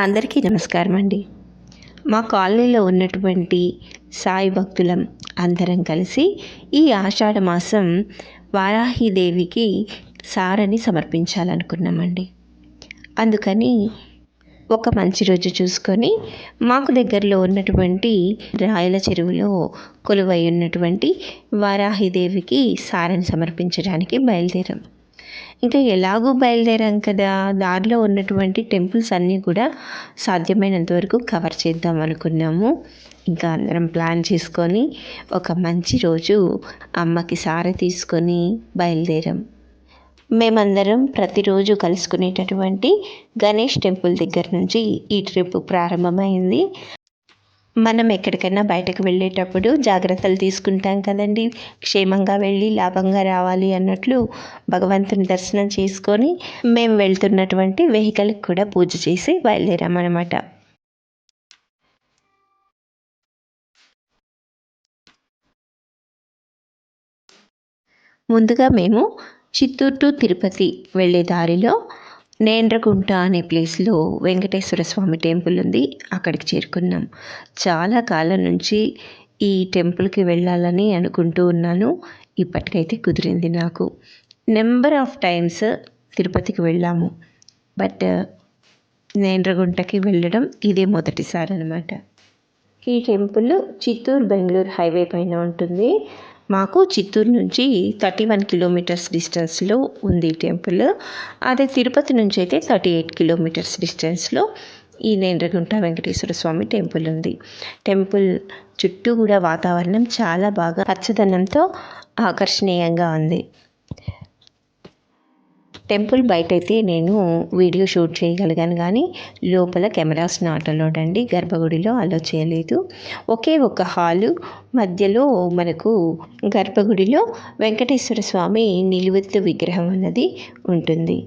అందరికీ నమస్కారం అండి. మా కాలనీలో ఉన్నటువంటి సాయి భక్తులం అందరం కలిసి ఈ ఆషాఢ మాసం వారాహిదేవికి సారని సమర్పించాలనుకున్నామండి. అందుకని ఒక మంచి రోజు చూసుకొని మాకు దగ్గరలో ఉన్నటువంటి రాయల చెరువులో కొలువై ఉన్నటువంటి వారాహిదేవికి సారని సమర్పించడానికి బయలుదేరాం. ఇంకా ఎలాగో బయలుదేరాం కదా దారిలో ఉన్నటువంటి టెంపుల్స్ అన్నీ కూడా సాధ్యమైనంత వరకు కవర్ చేద్దాం అనుకున్నాము. ఇంకా అందరం ప్లాన్ చేసుకొని ఒక మంచి రోజు అమ్మకి సారె తీసుకొని బయలుదేరాం. మేమందరం ప్రతిరోజు కలుసుకునేటటువంటి గణేష్ టెంపుల్ దగ్గర నుంచి ఈ ట్రిప్ ప్రారంభమైంది. మనం ఎక్కడికైనా బయటకు వెళ్ళేటప్పుడు జాగ్రత్తలు తీసుకుంటాం కదండి. క్షేమంగా వెళ్ళి లాభంగా రావాలి అన్నట్లు భగవంతుని దర్శనం చేసుకొని మేము వెళ్తున్నటువంటి వెహికల్కి కూడా పూజ చేసి బయలుదేరామన్నమాట. ముందుగా మేము చిత్తూరు టు తిరుపతి వెళ్ళే దారిలో నేండ్రగుంట అనే ప్లేస్లో వెంకటేశ్వర స్వామి టెంపుల్ ఉంది. అక్కడికి చేరుకున్నాం. చాలా కాలం నుంచి ఈ టెంపుల్కి వెళ్ళాలని అనుకుంటూ ఉన్నాను. ఇప్పటికైతే కుదిరింది నాకు. నెంబర్ ఆఫ్ టైమ్స్ తిరుపతికి వెళ్ళాము. బట్ నేండ్రగుంటకి వెళ్ళడం ఇదే మొదటిసారి అనమాట ఈ టెంపుల్ చిత్తూరు బెంగళూరు హైవే పైన ఉంటుంది. మాకు చిత్తూరు నుంచి థర్టీ వన్ కిలోమీటర్స్ డిస్టెన్స్లో ఉంది టెంపుల్. అదే తిరుపతి నుంచి అయితే థర్టీ ఎయిట్ కిలోమీటర్స్ డిస్టెన్స్లో ఈ నేంద్రగుంట వెంకటేశ్వర స్వామి టెంపుల్ ఉంది. టెంపుల్ చుట్టూ కూడా వాతావరణం చాలా బాగా పచ్చదనంతో ఆకర్షణీయంగా ఉంది. టెంపుల్ బయట అయితే నేను వీడియో షూట్ చేయగలిగాను కానీ లోపల కెమెరాస్ నాట్ అలౌడ్ అండి గర్భగుడిలో అలో చేయలేదు. ఒకే ఒక హాలు మధ్యలో మనకు గర్భగుడిలో వెంకటేశ్వర స్వామి నిలువెత్తు విగ్రహం అన్నది ఉంటుంది.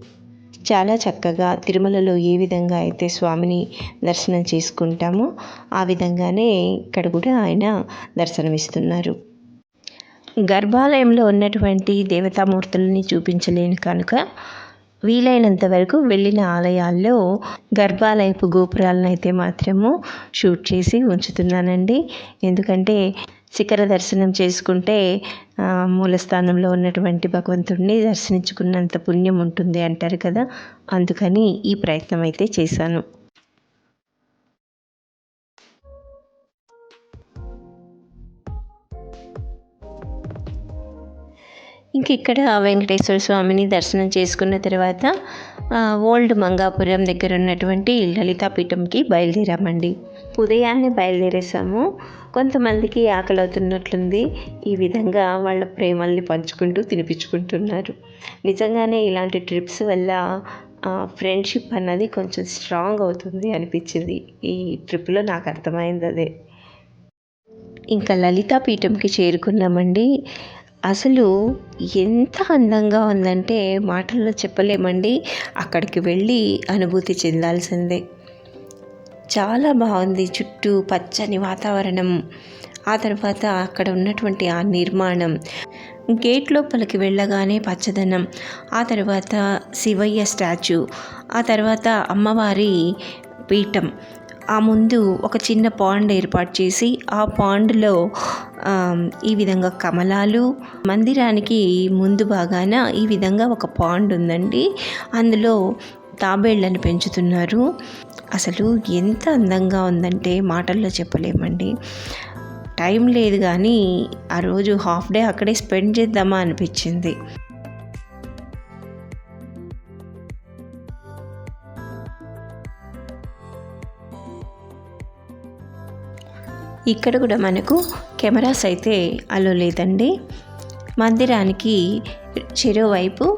చాలా చక్కగా తిరుమలలో ఏ విధంగా అయితే స్వామిని దర్శనం చేసుకుంటామో ఆ విధంగానే ఇక్కడ కూడా ఆయన దర్శనమిస్తున్నారు. గర్భాలయంలో ఉన్నటువంటి దేవతామూర్తులని చూపించలేను కనుక వీలైనంత వరకు వెళ్ళిన ఆలయాల్లో గర్భాలయపు గోపురాలను అయితే మాత్రము షూట్ చేసి ఉంచుతున్నానండి. ఎందుకంటే శిఖర దర్శనం చేసుకుంటే మూలస్థానంలో ఉన్నటువంటి భగవంతుడిని దర్శించుకున్నంత పుణ్యం ఉంటుంది అంటారు కదా. అందుకని ఈ ప్రయత్నం అయితే చేశాను. ఇంక ఇక్కడ వెంకటేశ్వర స్వామిని దర్శనం చేసుకున్న తర్వాత ఓల్డ్ మంగాపురం దగ్గర ఉన్నటువంటి లలితాపీఠంకి బయలుదేరామండి. ఉదయాన్నే బయలుదేరేసాము కొంతమందికి ఆకలి అవుతున్నట్లుంది ఈ విధంగా వాళ్ళ ప్రేమల్ని పంచుకుంటూ తినిపించుకుంటున్నారు. నిజంగానే ఇలాంటి ట్రిప్స్ వల్ల ఫ్రెండ్షిప్ అన్నది కొంచెం స్ట్రాంగ్ అవుతుంది అనిపించింది. ఈ ట్రిప్లో నాకు అర్థమైంది అదే. ఇంకా లలితాపీఠంకి చేరుకున్నామండి. అసలు ఎంత అందంగా ఉందంటే మాటల్లో చెప్పలేమండి. అక్కడికి వెళ్ళి అనుభూతి చెందాల్సిందే. చాలా బాగుంది చుట్టూ పచ్చని వాతావరణం. ఆ తర్వాత అక్కడ ఉన్నటువంటి ఆ నిర్మాణం. గేట్ లోపలికి వెళ్ళగానే పచ్చదనం. ఆ తర్వాత శివయ్య స్టాచ్యూ. ఆ తర్వాత అమ్మవారి పీఠం. ఆ ముందు ఒక చిన్న పాండ్ ఏర్పాటు చేసి ఆ పాండ్లో ఈ విధంగా కమలాలు మందిరానికి ముందు భాగాన ఈ విధంగా ఒక పాండ్ ఉందండి. అందులో తాబేళ్ళను పెంచుతున్నారు. అసలు ఎంత అందంగా ఉందంటే మాటల్లో చెప్పలేమండి. టైం లేదు కానీ ఆ రోజు హాఫ్ డే అక్కడే స్పెండ్ చేద్దామా అనిపించింది. ఇక్కడ కూడా మనకు కెమెరాస్ అయితే అలో లేదండి. మందిరానికి చెరోవైపు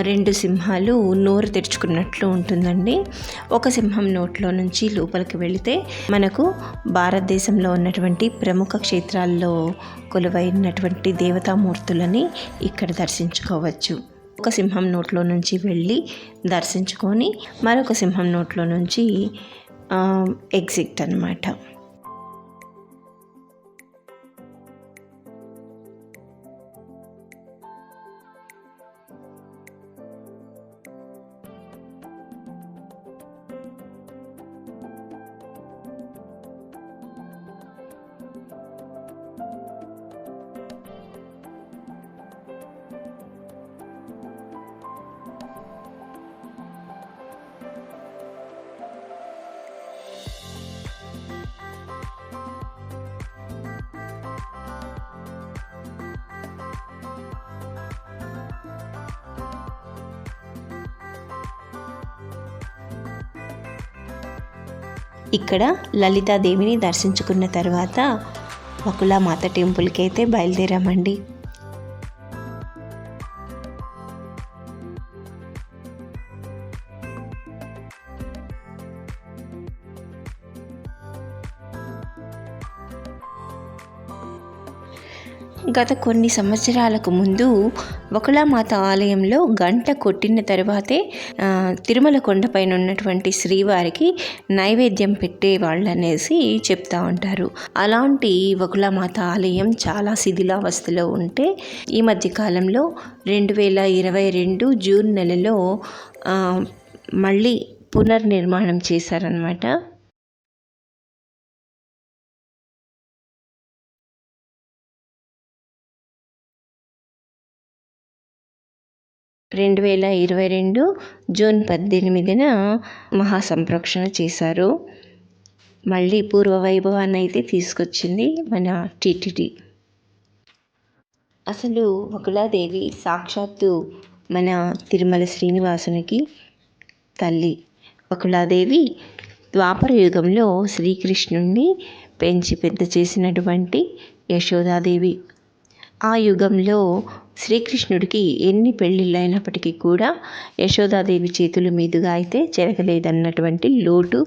రెండు సింహాలు నోరు తెరుచుకున్నట్లు ఉంటుందండి. ఒక సింహం నోట్లో నుంచి లోపలికి వెళితే మనకు భారతదేశంలో ఉన్నటువంటి ప్రముఖ క్షేత్రాల్లో కొలువైనటువంటి దేవతామూర్తులని ఇక్కడ దర్శించుకోవచ్చు. ఒక సింహం నోట్లో నుంచి వెళ్ళి దర్శించుకొని మరొక సింహం నోట్లో నుంచి ఎగ్జిట్ అనమాట ఇక్కడ లలితాదేవిని దర్శించుకున్న తర్వాత వకులామాత టెంపుల్కి అయితే బయలుదేరామండి. గత కొన్ని సంవత్సరాలకు ముందు ఒకలామాత ఆలయంలో గంట కొట్టిన తర్వాతే తిరుమల కొండపైన ఉన్నటువంటి శ్రీవారికి నైవేద్యం పెట్టేవాళ్ళు అనేసి చెప్తా ఉంటారు. అలాంటి ఒకలామాత ఆలయం చాలా శిథిలావస్థలో ఉంటే ఈ మధ్య కాలంలో రెండు వేల ఇరవై రెండు జూన్ నెలలో మళ్ళీ పునర్నిర్మాణం చేశారనమాట రెండు వేల ఇరవై రెండు జూన్ పద్దెనిమిదిన మహాసంప్రోక్షణ చేశారు. మళ్ళీ పూర్వ వైభవాన్ని అయితే తీసుకొచ్చింది మన టీటీడీ. అసలు వకులాదేవి సాక్షాత్తు మన తిరుమల శ్రీనివాసునికి తల్లి. వకులాదేవి ద్వాపర యుగంలో శ్రీకృష్ణుణ్ణి పెంచి పెద్ద చేసినటువంటి యశోదాదేవి. ఆ యుగంలో శ్రీకృష్ణుడికి ఎన్ని పెళ్ళిళ్ళు అయినప్పటికీ కూడా యశోదాదేవి చేతుల మీదుగా అయితే జరగలేదన్నటువంటి లోటు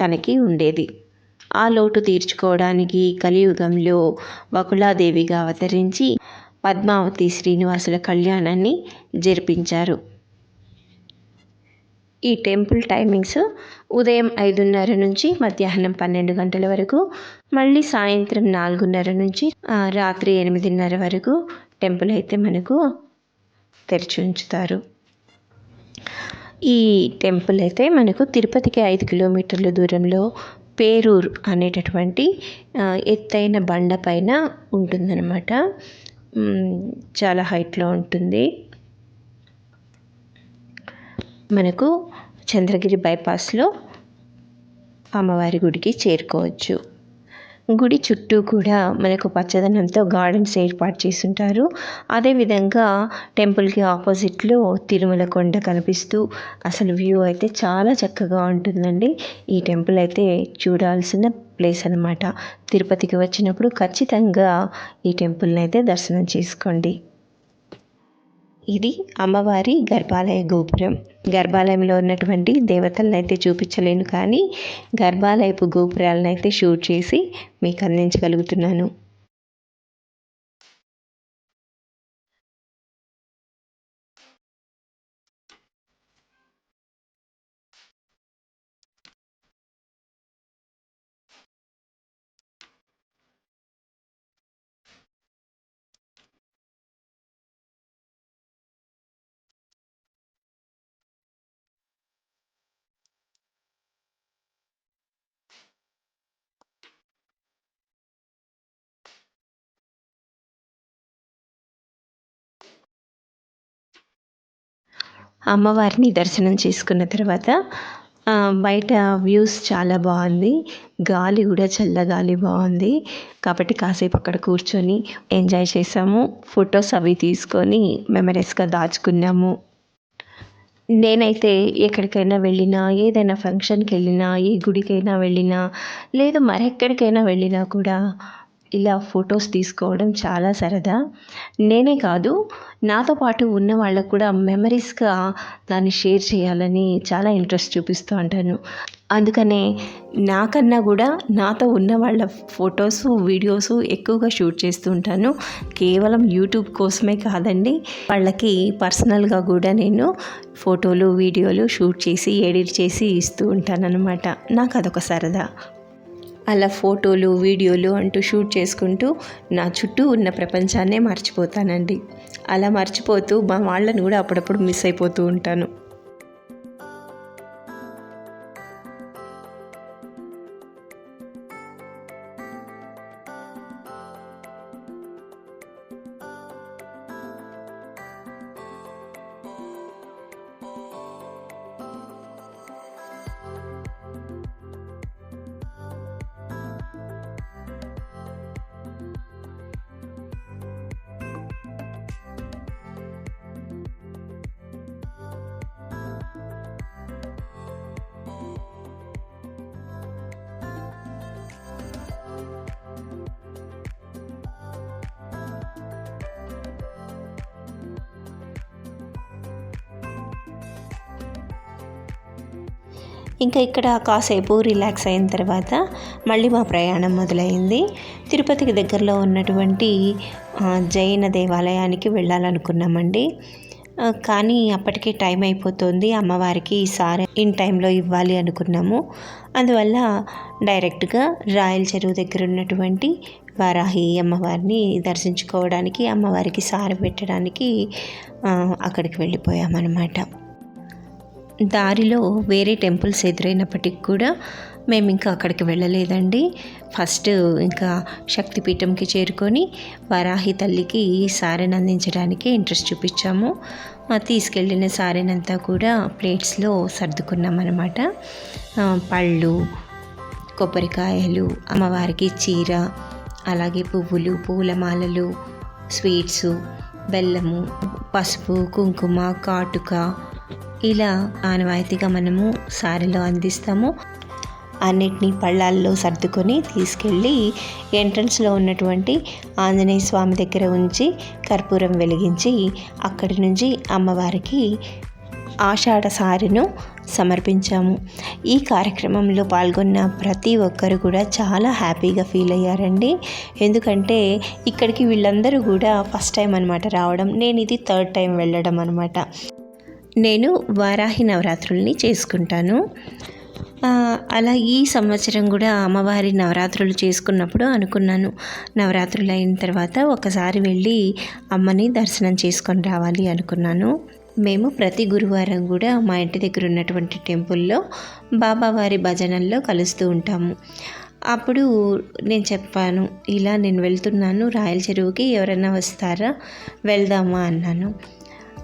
తనకి ఉండేది. ఆ లోటు తీర్చుకోవడానికి కలియుగంలో వకులాదేవిగా అవతరించి పద్మావతి శ్రీనివాసుల కళ్యాణాన్ని జరిపించారు. ఈ టెంపుల్ టైమింగ్స్ ఉదయం ఐదున్నర నుంచి మధ్యాహ్నం పన్నెండు గంటల వరకు మళ్ళీ సాయంత్రం నాలుగున్నర నుంచి రాత్రి ఎనిమిదిన్నర వరకు టెంపుల్ అయితే మనకు తెరిచి ఉంచుతారు. ఈ టెంపుల్ అయితే మనకు తిరుపతికి ఐదు కిలోమీటర్ల దూరంలో పేరూర్ అనేటటువంటి ఎత్తైన బండ పైన ఉంటుందన్నమాట. చాలా హైట్లో ఉంటుంది. మనకు చంద్రగిరి బైపాస్లో అమ్మవారి గుడికి చేరుకోవచ్చు. గుడి చుట్టూ కూడా మనకు పచ్చదనంతో గార్డెన్స్ ఏర్పాటు చేసి ఉంటారు అదేవిధంగా టెంపుల్కి ఆపోజిట్లో తిరుమల కొండ కనిపిస్తూ అసలు వ్యూ అయితే చాలా చక్కగా ఉంటుందండి. ఈ టెంపుల్ అయితే చూడాల్సిన ప్లేస్ అనమాట తిరుపతికి వచ్చినప్పుడు ఖచ్చితంగా ఈ టెంపుల్ని అయితే దర్శనం చేసుకోండి. ఇది అమ్మవారి గర్భాలయ గోపురం. గర్భాలయంలో ఉన్నటువంటి దేవతలను అయితే చూపించలేను కానీ గర్భాలయపు గోపురాలను అయితే షూట్ చేసి మీకు అందించగలుగుతున్నాను. అమ్మవారిని దర్శనం చేసుకున్న తర్వాత బయట వ్యూస్ చాలా బాగుంది. గాలి కూడా చల్లగాలి బాగుంది. కాబట్టి కాసేపు అక్కడ కూర్చొని ఎంజాయ్ చేసాము. ఫొటోస్ అవి తీసుకొని మెమరీస్గా దాచుకున్నాము. నేనైతే ఎక్కడికైనా వెళ్ళినా ఏదైనా ఫంక్షన్కి వెళ్ళినా ఏ గుడికైనా వెళ్ళినా లేదు మరెక్కడికైనా వెళ్ళినా కూడా ఇలా ఫొటోస్ తీసుకోవడం చాలా సరదా. నేనే కాదు నాతో పాటు ఉన్న వాళ్ళకు కూడా మెమరీస్గా దాన్ని షేర్ చేయాలని చాలా ఇంట్రెస్ట్ చూపిస్తూ ఉంటాను. అందుకనే నాకన్నా కూడా నాతో ఉన్న వాళ్ళ ఫొటోస్ వీడియోస్ ఎక్కువగా షూట్ చేస్తూ ఉంటాను. కేవలం యూట్యూబ్ కోసమే కాదండి వాళ్ళకి పర్సనల్గా కూడా నేను ఫోటోలు వీడియోలు షూట్ చేసి ఎడిట్ చేసి ఇస్తూ ఉంటానన్నమాట. నాకు అదొక సరదా. అలా ఫోటోలు వీడియోలు అంటూ షూట్ చేసుకుంటూ నా చుట్టూ ఉన్న ప్రపంచాన్నే మర్చిపోతానండి. అలా మర్చిపోతూ మా వాళ్ళని కూడా అప్పుడప్పుడు మిస్ అయిపోతూ ఉంటాను. ఇంకా ఇక్కడ కాసేపు రిలాక్స్ అయిన తర్వాత మళ్ళీ మా ప్రయాణం మొదలైంది. తిరుపతికి దగ్గరలో ఉన్నటువంటి జైన దేవాలయానికి వెళ్ళాలనుకున్నామండి. కానీ అప్పటికే టైం అయిపోతుంది. అమ్మవారికి ఈసారి ఇన్ టైంలో ఇవ్వాలి అనుకున్నాము. అందువల్ల డైరెక్ట్గా రాయల చెరువు దగ్గర ఉన్నటువంటి వారాహి అమ్మవారిని దర్శించుకోవడానికి అమ్మవారికి సారి పెట్టడానికి అక్కడికి వెళ్ళిపోయామన్నమాట. దారిలో వేరే టెంపుల్స్ ఎదురైనప్పటికి కూడా మేము ఇంకా అక్కడికి వెళ్ళలేదండి. ఫస్ట్ ఇంకా శక్తిపీఠంకి చేరుకొని వరాహి తల్లికి సారెని అందించడానికి ఇంట్రెస్ట్ చూపించాము. తీసుకెళ్ళిన సారెనంతా కూడా ప్లేట్స్లో సర్దుకున్నాం అనమాట పళ్ళు కొబ్బరికాయలు అమ్మవారికి చీర అలాగే పువ్వులు పూలమాలలు స్వీట్స్ బెల్లము పసుపు కుంకుమ కాటుక ఇలా ఆనవాయితీగా మనము సారీలో అందిస్తాము. అన్నిటినీ పళ్ళాల్లో సర్దుకొని తీసుకెళ్ళి ఎంట్రన్స్లో ఉన్నటువంటి ఆంజనేయ స్వామి దగ్గర ఉంచి కర్పూరం వెలిగించి అక్కడి నుంచి అమ్మవారికి ఆషాఢ సారిను సమర్పించాము. ఈ కార్యక్రమంలో పాల్గొన్న ప్రతి ఒక్కరు కూడా చాలా హ్యాపీగా ఫీల్ అయ్యారండి. ఎందుకంటే ఇక్కడికి వీళ్ళందరూ కూడా ఫస్ట్ టైం అనమాట రావడం. నేను ఇది థర్డ్ టైం వెళ్ళడం అనమాట నేను వారాహి నవరాత్రుల్ని చేసుకుంటాను. అలా ఈ సంవత్సరం కూడా అమ్మవారి నవరాత్రులు చేసుకున్నప్పుడు అనుకున్నాను. నవరాత్రులు అయిన తర్వాత ఒకసారి వెళ్ళి అమ్మని దర్శనం చేసుకొని రావాలి అనుకున్నాను. మేము ప్రతి గురువారం కూడా మా ఇంటి దగ్గర ఉన్నటువంటి టెంపుల్లో బాబావారి భజనల్లో కలుస్తూ ఉంటాము. అప్పుడు నేను చెప్పాను ఇలా నేను వెళ్తున్నాను రాయల చెరువుకి ఎవరైనా వస్తారా? వెళ్దామా? అన్నాను.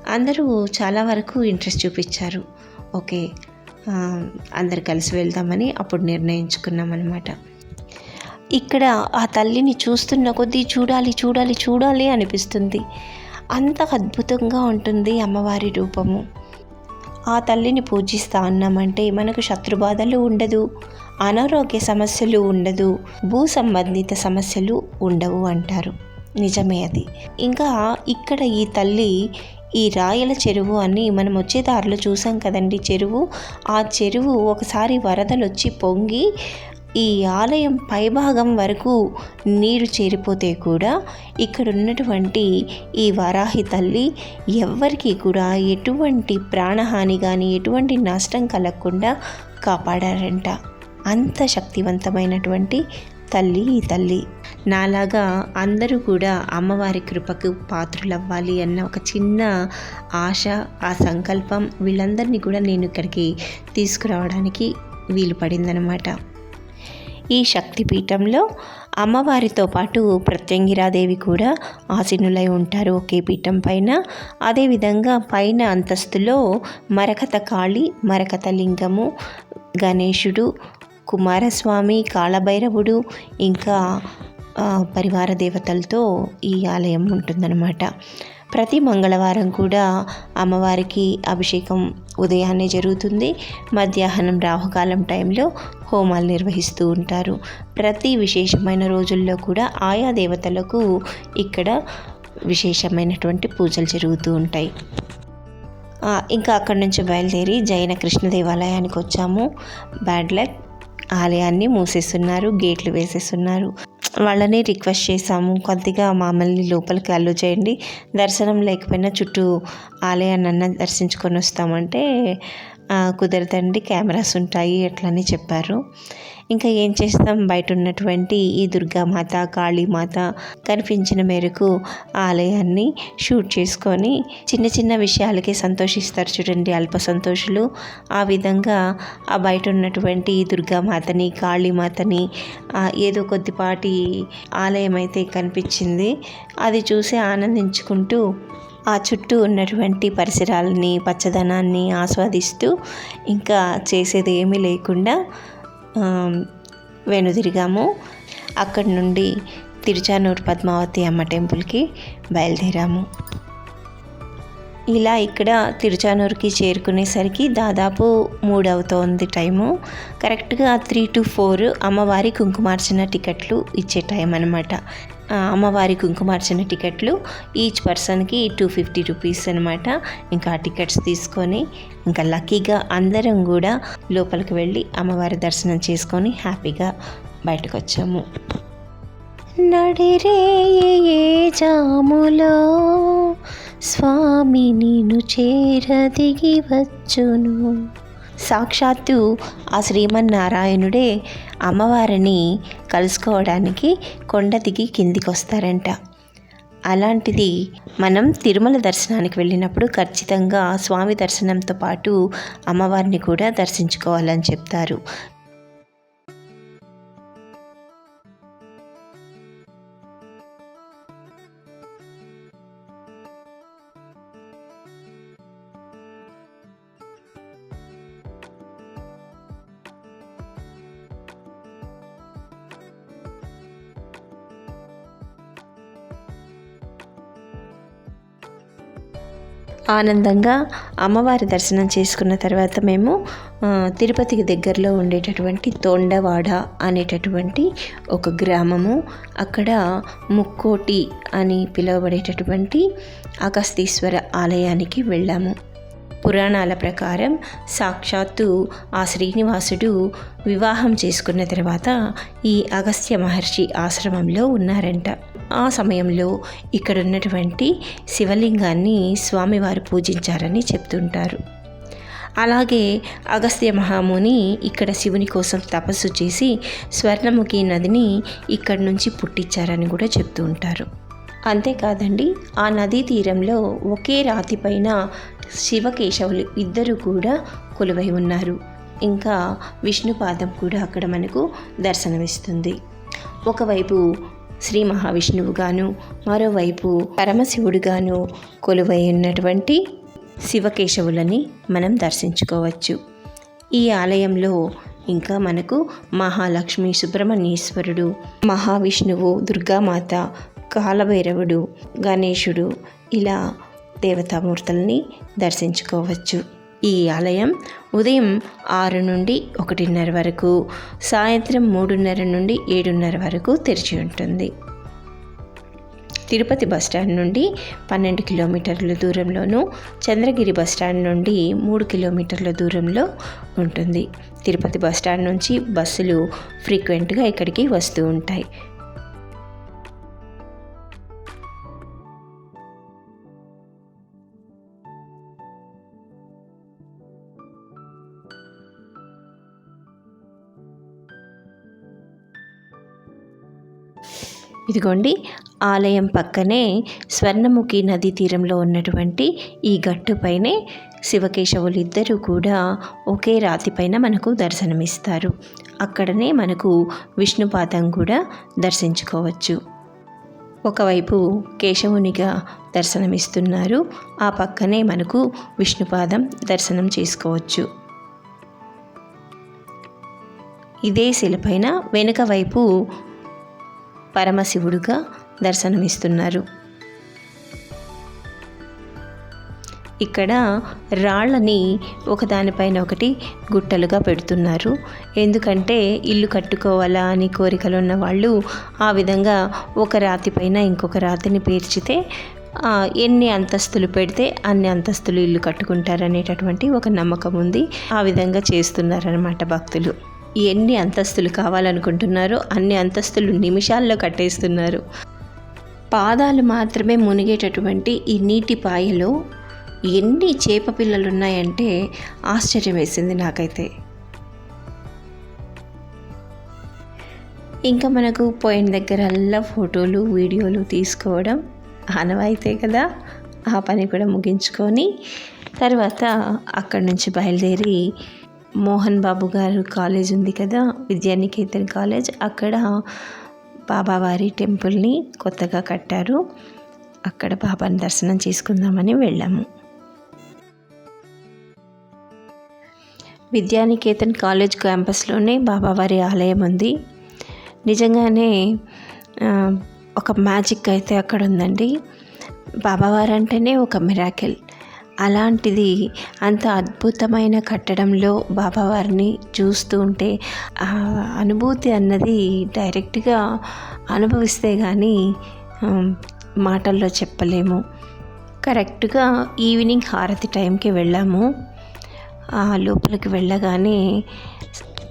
అందరూ చాలా వరకు ఇంట్రెస్ట్ చూపించారు. ఓకే అందరు కలిసి వెళ్దామని అప్పుడు నిర్ణయించుకున్నాం అనమాట ఇక్కడ ఆ తల్లిని చూస్తున్న కొద్దీ చూడాలి చూడాలి చూడాలి అనిపిస్తుంది. అంత అద్భుతంగా ఉంటుంది అమ్మవారి రూపము. ఆ తల్లిని పూజిస్తా అన్నామంటే మనకు శత్రుబాధలు ఉండదు అనారోగ్య సమస్యలు ఉండదు భూ సంబంధిత సమస్యలు ఉండవు అంటారు. నిజమే అది. ఇంకా ఇక్కడ ఈ తల్లి ఈ రాయల చెరువు అని మనం వచ్చే దారిలో చూసాం కదండి చెరువు. ఆ చెరువు ఒకసారి వరదలు వచ్చి పొంగి ఈ ఆలయం పైభాగం వరకు నీరు చేరిపోతే కూడా ఇక్కడ ఉన్నటువంటి ఈ వరాహి తల్లి ఎవ్వరికీ కూడా ఎటువంటి ప్రాణహాని కానీ ఎటువంటి నష్టం కలగకుండా కాపాడారంట. అంత శక్తివంతమైనటువంటి తల్లి ఈ తల్లి. నాలాగా అందరూ కూడా అమ్మవారి కృపకు పాత్రులవ్వాలి అన్న ఒక చిన్న ఆశ ఆ సంకల్పం వీళ్ళందరినీ కూడా నేను ఇక్కడికి తీసుకురావడానికి వీలు పడిందనమాట ఈ శక్తిపీఠంలో అమ్మవారితో పాటు ప్రత్యంగిరాదేవి కూడా ఆసీనులై ఉంటారు ఒకే పీఠం పైన. అదేవిధంగా పైన అంతస్తులో మరకత కాళి మరకత లింగము గణేశుడు కుమారస్వామి కాళభైరవుడు ఇంకా పరివార దేవతలతో ఈ ఆలయం ఉంటుందన్నమాట. ప్రతి మంగళవారం కూడా అమ్మవారికి అభిషేకం ఉదయాన్నే జరుగుతుంది. మధ్యాహ్నం రాహుకాలం టైంలో హోమాలు నిర్వహిస్తూ ఉంటారు. ప్రతి విశేషమైన రోజుల్లో కూడా ఆయా దేవతలకు ఇక్కడ విశేషమైనటువంటి పూజలు జరుగుతూ ఉంటాయి. ఇంకా అక్కడి నుంచి బయలుదేరి జైన కృష్ణ దేవాలయానికి వచ్చాము. Bad luck. ఆలయాన్ని మూసేస్తున్నారు గేట్లు వేసేస్తున్నారు. వాళ్ళని రిక్వెస్ట్ చేశాము. కొద్దిగా మమ్మల్ని లోపలికి అల్లు చేయండి. దర్శనం లేకపోయినా చుట్టూ ఆలయాన్ని అన్న దర్శించుకొని వస్తామంటే కుదరదండి. కెమెరాస్ ఉంటాయి అట్లని చెప్పారు. ఇంకా ఏం చేస్తాం? బయట ఉన్నటువంటి ఈ దుర్గామాత కాళీమాత కనిపించిన మేరకు ఆలయాన్ని షూట్ చేసుకొని చిన్న చిన్న విషయాలకే సంతోషిస్తారు చూడండి అల్ప సంతోషులు. ఆ విధంగా ఆ బయట ఉన్నటువంటి ఈ దుర్గామాతని కాళీమాతని ఏదో కొద్దిపాటి ఆలయం అయితే కనిపించింది. అది చూసి ఆనందించుకుంటూ ఆ చుట్టూ ఉన్నటువంటి పరిసరాలని పచ్చదనాన్ని ఆస్వాదిస్తూ ఇంకా చేసేది ఏమీ లేకుండా వెనుదిరిగాము. అక్కడి నుండి తిరుచానూరు పద్మావతి అమ్మ టెంపుల్కి బయలుదేరాము. ఇలా ఇక్కడ తిరుచానూరుకి చేరుకునేసరికి దాదాపు మూడు అవుతోంది టైము. కరెక్ట్గా త్రీ టు ఫోర్ అమ్మవారి కుంకుమార్చన టికెట్లు ఇచ్చే టైం అనమాట అమ్మవారి కుంకుమార్చన టికెట్లు ఈచ్ పర్సన్కి టూ ఫిఫ్టీ రూపీస్ అనమాట ఇంకా టికెట్స్ తీసుకొని ఇంకా లక్కీగా అందరం కూడా లోపలికి వెళ్ళి అమ్మవారి దర్శనం చేసుకొని హ్యాపీగా బయటకు వచ్చాము నడిరే ఏ జాములో స్వామి నిన్ను చేరదిగి వచ్చును. సాక్షాత్తు ఆ శ్రీమన్నారాయణుడే అమ్మవారిని కలుసుకోవడానికి కొండ దిగి కిందికి వస్తారంట అలాంటిది మనం తిరుమల దర్శనానికి వెళ్ళినప్పుడు ఖచ్చితంగా స్వామి దర్శనంతో పాటు అమ్మవారిని కూడా దర్శించుకోవాలని చెప్తారు. ఆనందంగా అమ్మవారి దర్శనం చేసుకున్న తర్వాత మేము తిరుపతికి దగ్గరలో ఉండేటటువంటి తొండవాడ అనేటటువంటి ఒక గ్రామము. అక్కడ ముక్కోటి అని పిలువబడేటటువంటి అగస్తీశ్వర ఆలయానికి వెళ్ళాము. పురాణాల ప్రకారం సాక్షాత్తు ఆ శ్రీనివాసుడు వివాహం చేసుకున్న తర్వాత ఈ అగస్త్య మహర్షి ఆశ్రమంలో ఉన్నారంట. ఆ సమయంలో ఇక్కడ ఉన్నటువంటి శివలింగాన్ని స్వామివారు పూజించారని చెప్తుంటారు. అలాగే అగస్త్య మహాముని ఇక్కడ శివుని కోసం తపస్సు చేసి స్వర్ణముఖి నదిని ఇక్కడి నుంచి పుట్టించారని కూడా చెప్తూ ఉంటారు. అంతేకాదండి ఆ నదీ తీరంలో ఒకే రాతిపైన శివకేశవులు ఇద్దరు కూడా కొలువై ఉన్నారు. ఇంకా విష్ణుపాదం కూడా అక్కడ మనకు దర్శనమిస్తుంది. ఒకవైపు శ్రీ మహావిష్ణువుగాను మరోవైపు పరమశివుడుగాను కొలువై ఉన్నటువంటి శివకేశవులని మనం దర్శించుకోవచ్చు. ఈ ఆలయంలో ఇంకా మనకు మహాలక్ష్మి సుబ్రహ్మణ్యేశ్వరుడు మహావిష్ణువు దుర్గామాత కాలభైరవుడు గణేశుడు ఇలా దేవతామూర్తుల్ని దర్శించుకోవచ్చు. ఈ ఆలయం ఉదయం ఆరు నుండి ఒకటిన్నర వరకు సాయంత్రం మూడున్నర నుండి ఏడున్నర వరకు తెరిచి ఉంటుంది. తిరుపతి బస్టాండ్ నుండి పన్నెండు కిలోమీటర్ల దూరంలోనూ చంద్రగిరి బస్టాండ్ నుండి మూడు కిలోమీటర్ల దూరంలో ఉంటుంది. తిరుపతి బస్టాండ్ నుంచి బస్సులు ఫ్రీక్వెంట్గా ఇక్కడికి వస్తూ ఉంటాయి. ఇదిగోండి ఆలయం పక్కనే స్వర్ణముఖి నదీ తీరంలో ఉన్నటువంటి ఈ గట్టుపైనే శివకేశవులు ఇద్దరూ కూడా ఒకే రాతిపైన మనకు దర్శనమిస్తారు. అక్కడనే మనకు విష్ణుపాదం కూడా దర్శించుకోవచ్చు. ఒకవైపు కేశవునిగా దర్శనమిస్తున్నారు ఆ పక్కనే మనకు విష్ణుపాదం దర్శనం చేసుకోవచ్చు. ఇదే శిలపైన వెనుక వైపు పరమశివుడుగా దర్శనమిస్తున్నారు. ఇక్కడ రాళ్ళని ఒకదానిపైన ఒకటి గుట్టలుగా పెడుతున్నారు. ఎందుకంటే ఇల్లు కట్టుకోవాలా అని కోరికలు ఉన్న వాళ్ళు ఆ విధంగా ఒక రాతి పైన ఇంకొక రాతిని పేర్చితే ఎన్ని అంతస్తులు పెడితే అన్ని అంతస్తులు ఇల్లు కట్టుకుంటారనేటటువంటి ఒక నమ్మకం ఉంది ఆ విధంగా చేస్తున్నారన్నమాట భక్తులు. ఎన్ని అంతస్తులు కావాలనుకుంటున్నారో అన్ని అంతస్తులు నిమిషాల్లో కట్టేస్తున్నారు. పాదాలు మాత్రమే మునిగేటటువంటి ఈ నీటి పాయలో ఎన్ని చేప పిల్లలు ఉన్నాయంటే ఆశ్చర్యం వేసింది నాకైతే. ఇంకా మనకు పోయిన దగ్గరల్లా ఫోటోలు వీడియోలు తీసుకోవడం ఆనవాయితే కదా. ఆ పని కూడా ముగించుకొని తర్వాత అక్కడి నుంచి బయలుదేరి మోహన్ బాబు గారు కాలేజ్ ఉంది కదా విద్యానికేతన్ కాలేజ్. అక్కడ బాబావారి టెంపుల్ని కొత్తగా కట్టారు. అక్కడ బాబాని దర్శనం చేసుకుందామని వెళ్ళాము. విద్యానికేతన్ కాలేజ్ క్యాంపస్లోనే బాబావారి ఆలయం ఉంది. నిజంగానే ఒక మ్యాజిక్ అయితే అక్కడ ఉందండి. బాబావారు అంటేనే ఒక మిరాకిల్. అలాంటిది అంత అద్భుతమైన కట్టడంలో బాబావారిని చూస్తూ ఉంటే ఆ అనుభూతి అన్నది డైరెక్ట్గా అనుభవిస్తే కానీ మాటల్లో చెప్పలేము. కరెక్ట్గా ఈవినింగ్ హారతి టైంకి వెళ్ళాము. ఆ లోపలికి వెళ్ళగానే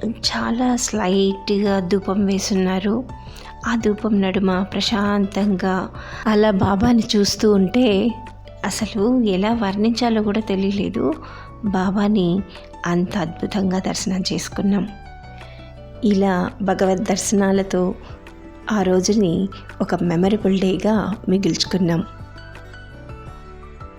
చాలా స్లైట్గా ధూపం వేసున్నారు. ఆ ధూపం నడుమ ప్రశాంతంగా అలా బాబాని చూస్తూ ఉంటే అసలు ఎలా వర్ణించాలో కూడా తెలియలేదు. బాబాని అంత అద్భుతంగా దర్శనం చేసుకున్నాం. ఇలా భగవద్ దర్శనాలతో ఆ రోజుని ఒక మెమరబుల్ డేగా మిగిల్చుకున్నాం.